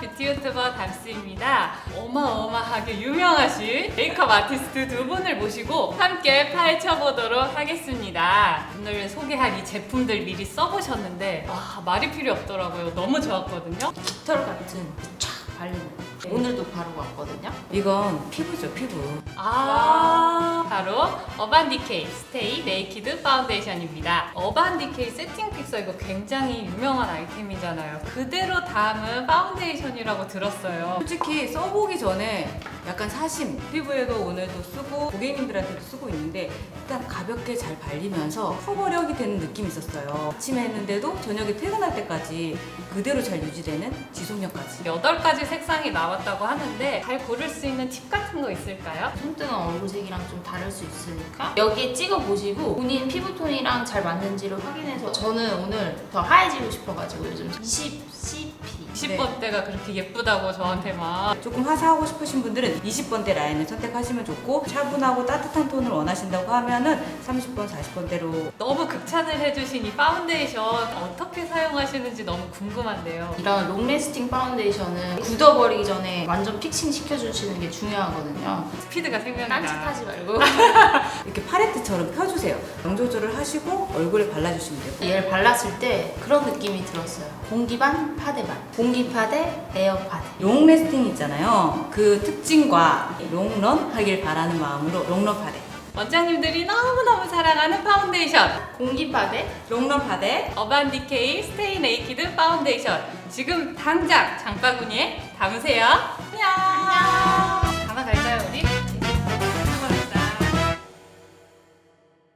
뷰티 유튜버 담스입니다. 어마어마하게 유명하신 메이크업 아티스트 두 분을 모시고 함께 파헤쳐보도록 하겠습니다. 오늘 소개한 이 제품들 미리 써보셨는데 와 말이 필요 없더라고요. 너무 좋았거든요. 깃털 같은 촥 발리는 오늘도 바르고 왔거든요 이건 피부죠, 피부. 아 바로 어반 디케이 스테이 네이키드 파운데이션입니다. 어반 디케이 세팅 픽서 이거 굉장히 유명한 아이템이잖아요. 그대로 담은 파운데이션이라고 들었어요. 솔직히 써보기 전에 약간 사심, 피부에도 오늘도 쓰고 고객님들한테도 쓰고 있는데 일단 가볍게 잘 발리면서 커버력이 되는 느낌이 있었어요. 아침에 했는데도 저녁에 퇴근할 때까지 그대로 잘 유지되는 지속력까지. 8가지 색상이 나왔다고 하는데 잘 고를 수 있는 팁 같은 거 있을까요? 손등은 얼굴색이랑 좀 다를 수 있으니까 여기에 찍어 보시고 본인 피부톤이랑 잘 맞는지를 확인해서 저는 오늘 더 하얘지고 싶어가지고 요즘 20 CP 20번 대가 그렇게 예쁘다고 저한테 막 조금 화사하고 싶으신 분들은 20번대 라인을 선택하시면 좋고 차분하고 따뜻한 톤을 원하신다고 하면은 30번, 40번대로 너무 극찬을 해주신 이 파운데이션 어떻게 사용하시는지 너무 궁금한데요. 이런 롱래스팅 파운데이션은 굳어버리기 전에 완전 픽싱 시켜주시는 게 중요하거든요 스피드가 생명이다. 딴짓하지 말고 이렇게 팔레트처럼 펴주세요. 영 조절을 하시고 얼굴에 발라주시면 돼요. 얘를 발랐을 때 그런 느낌이 들었어요 공기 반 파데 반 공기 파데 에어 파데 롱 레스팅 있잖아요. 그 특징과 롱런 하길 바라는 마음으로 롱런 파데. 원장님들이 너무너무 사랑하는 파운데이션 공기 파데 롱런 파데. 어반디케이 스테이 네이키드 파운데이션 지금 당장 장바구니에 담으세요. 안녕.